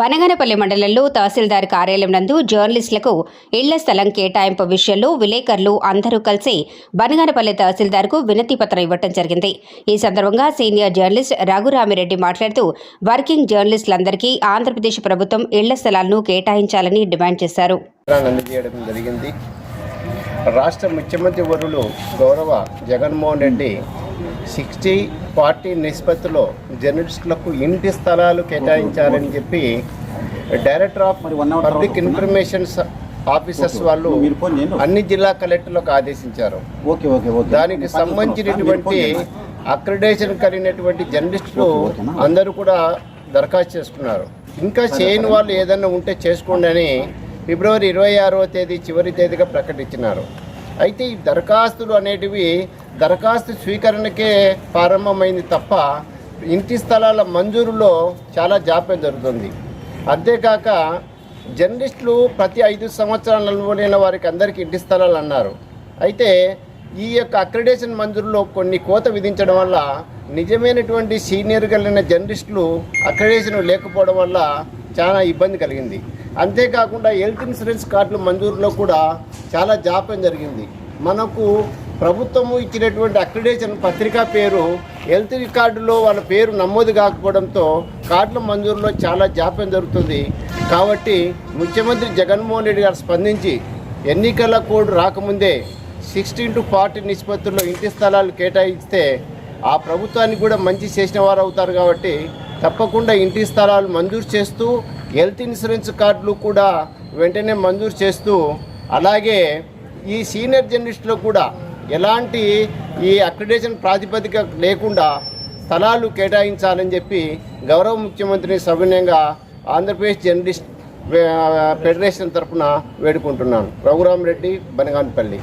బనగనపల్లి మండలంలో తహసీల్దార్ కార్యాలయం నందు జర్నలిస్టులకు ఇళ్ళ స్థలం కేటాయింపు విషయంలో విలేకరులు అందరూ కలిసి బనగనపల్లి తహసీల్దార్కు వినతి పత్రం ఇవ్వటం జరిగింది. ఈ సందర్భంగా సీనియర్ జర్నలిస్ట్ రఘురామిరెడ్డి మాట్లాడుతూ వర్కింగ్ జర్నలిస్టులందరికీ ఆంధ్రప్రదేశ్ ప్రభుత్వం ఇళ్ళ స్థలాలను కేటాయించాలని డిమాండ్ చేశారు. రాష్ట్ర ముఖ్యమంత్రి వరులు గౌరవ జగన్మోహన్ రెడ్డి సిక్స్టీ ఫార్టీ నిష్పత్తిలో జర్నలిస్టులకు ఇంటి స్థలాలు కేటాయించాలని చెప్పి డైరెక్టర్ ఆఫ్ పబ్లిక్ తర్వాత ఇన్ఫర్మేషన్స్ ఆఫీసర్స్. వాళ్ళు. అన్ని జిల్లా కలెక్టర్లకు ఆదేశించారు. ఓకే ఓకే దానికి సంబంధించినటువంటి అక్రిడేషన్ కలిగినటువంటి జర్నలిస్టులు? అందరూ కూడా దరఖాస్తు చేసుకున్నారు. ఇంకా చేయని వాళ్ళు ఏదైనా ఉంటే చేసుకోండి అని ఫిబ్రవరి ఇరవై ఆరవ తేదీ చివరి తేదీగా ప్రకటించినారు. అయితే ఈ దరఖాస్తులు అనేటివి దరఖాస్తు స్వీకరణకే ప్రారంభమైంది తప్ప ఇంటి స్థలాల మంజూరులో చాలా జాప్యం జరుగుతుంది. అంతేకాక జర్నలిస్టులు ప్రతి ఐదు సంవత్సరాల నలువైన వారికి అందరికీ ఇంటి స్థలాలు అన్నారు. అయితే ఈ యొక్క అక్రిడేషన్ మంజూరులో కొన్ని కోత విధించడం వల్ల నిజమైనటువంటి సీనియర్ కలిగిన జర్నలిస్టులు అక్రిడేషన్ లేకపోవడం వల్ల చాలా ఇబ్బంది కలిగింది. అంతేకాకుండా హెల్త్ ఇన్సూరెన్స్ కార్డులు మంజూరులో కూడా చాలా జాప్యం జరిగింది. మనకు ప్రభుత్వము ఇచ్చినటువంటి అక్రిడేషన్ పత్రికా పేరు హెల్త్ రికార్డులో వాళ్ళ పేరు నమోదు కాకపోవడంతో కార్డుల మంజూరులో చాలా జాప్యం జరుగుతుంది. కాబట్టి ముఖ్యమంత్రి జగన్మోహన్ రెడ్డి గారు స్పందించి ఎన్నికల కోడ్ రాకముందే సిక్స్టీన్ టు ఫార్టీ నిష్పత్తుల్లో ఇంటి స్థలాలు కేటాయిస్తే ఆ ప్రభుత్వానికి కూడా మంచి చేసిన వారు అవుతారు కాబట్టి తప్పకుండా ఇంటి స్థలాలు మంజూరు చేస్తూ హెల్త్ ఇన్సూరెన్స్ కార్డులు కూడా వెంటనే మంజూరు చేస్తూ అలాగే ఈ సీనియర్ జర్నలిస్టులకు కూడా ఎలాంటి ఈ అక్రిడేషన్ ప్రాతిపదిక లేకుండా స్థలాలు కేటాయించాలని చెప్పి గౌరవ ముఖ్యమంత్రిని సవినయంగా ఆంధ్రప్రదేశ్ జర్నలిస్ట్ ఫెడరేషన్ తరఫున వేడుకుంటున్నాను. రఘురామరెడ్డి బనగానపల్లి.